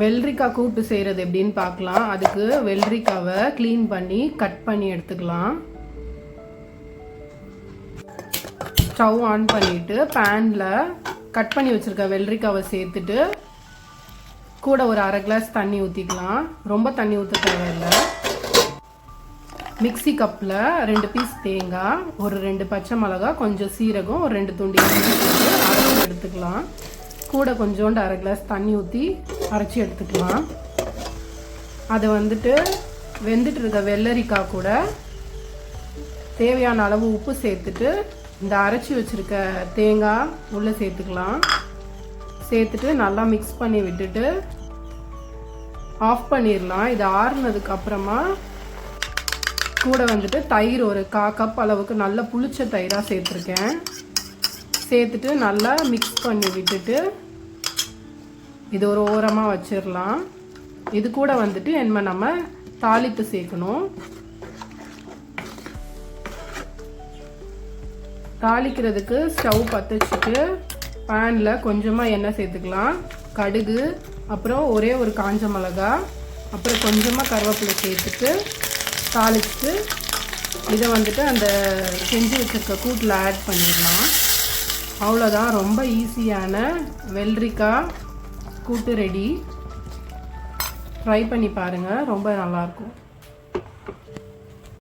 வெள்ளரிக்காய் கூட்டு செய்கிறது எப்படின்னு பார்க்கலாம். அதுக்கு வெள்ளரிக்காவை க்ளீன் பண்ணி கட் பண்ணி எடுத்துக்கலாம். ஸ்டவ் ஆன் பண்ணிவிட்டு பேனில் கட் பண்ணி வச்சுருக்க வெள்ளரிக்காவை சேர்த்துட்டு கூட ஒரு அரை கிளாஸ் தண்ணி ஊற்றிக்கலாம் ரொம்ப தண்ணி ஊற்ற தேவையில்லை. மிக்ஸி கப்பில் ரெண்டு பீஸ் தேங்காய் ஒரு ரெண்டு பச்சை மிளகா கொஞ்சம் சீரகம் ஒரு ரெண்டு துண்டி எடுத்துக்கலாம். கூட கொஞ்சோண்டு அரை கிளாஸ் தண்ணி ஊற்றி அரைச்சி எடுத்துக்கலாம். அதை வந்துட்டு வெந்துட்டு இருக்க வெள்ளரிக்காய் கூட தேவையான அளவு உப்பு சேர்த்துட்டு இந்த அரைச்சி வச்சுருக்க தேங்காய் உள்ளே சேர்த்துக்கலாம். சேர்த்துட்டு நல்லா மிக்ஸ் பண்ணி விட்டுட்டு ஆஃப் பண்ணிடலாம் இது ஆறுனதுக்கு அப்புறமா கூட வந்துட்டு தயிர் ஒரு கா கப் அளவுக்கு நல்ல புளிச்ச தயிராக சேர்த்துருக்கேன். சேர்த்துட்டு நல்லா மிக்ஸ் பண்ணி விட்டுட்டு இது ஒரு ஓரமாக வச்சிடலாம் இது கூட வந்துட்டு என்ன நம்ம தாளிப்பு சேர்க்கணும். தாளிக்கிறதுக்கு ஸ்டவ் பற்ற வச்சுட்டு பேனில் கொஞ்சமாக எண்ணெய் சேர்த்துக்கலாம். கடுகு அப்புறம் ஒரே ஒரு காஞ்ச மிளகா அப்புறம் கொஞ்சமாக கருவேப்பிலை சேர்த்துட்டு தாளிச்சுட்டு இதை வந்துட்டு அந்த செஞ்சு வச்சுருக்க கூட்டில் ஆட் பண்ணிடலாம். அவ்வளோதான் ரொம்ப ஈஸியான வெள்ளரிக்காய் கூட்டு ரெடி ட்ரை பண்ணி பாருங்கள் ரொம்ப நல்லாயிருக்கும்.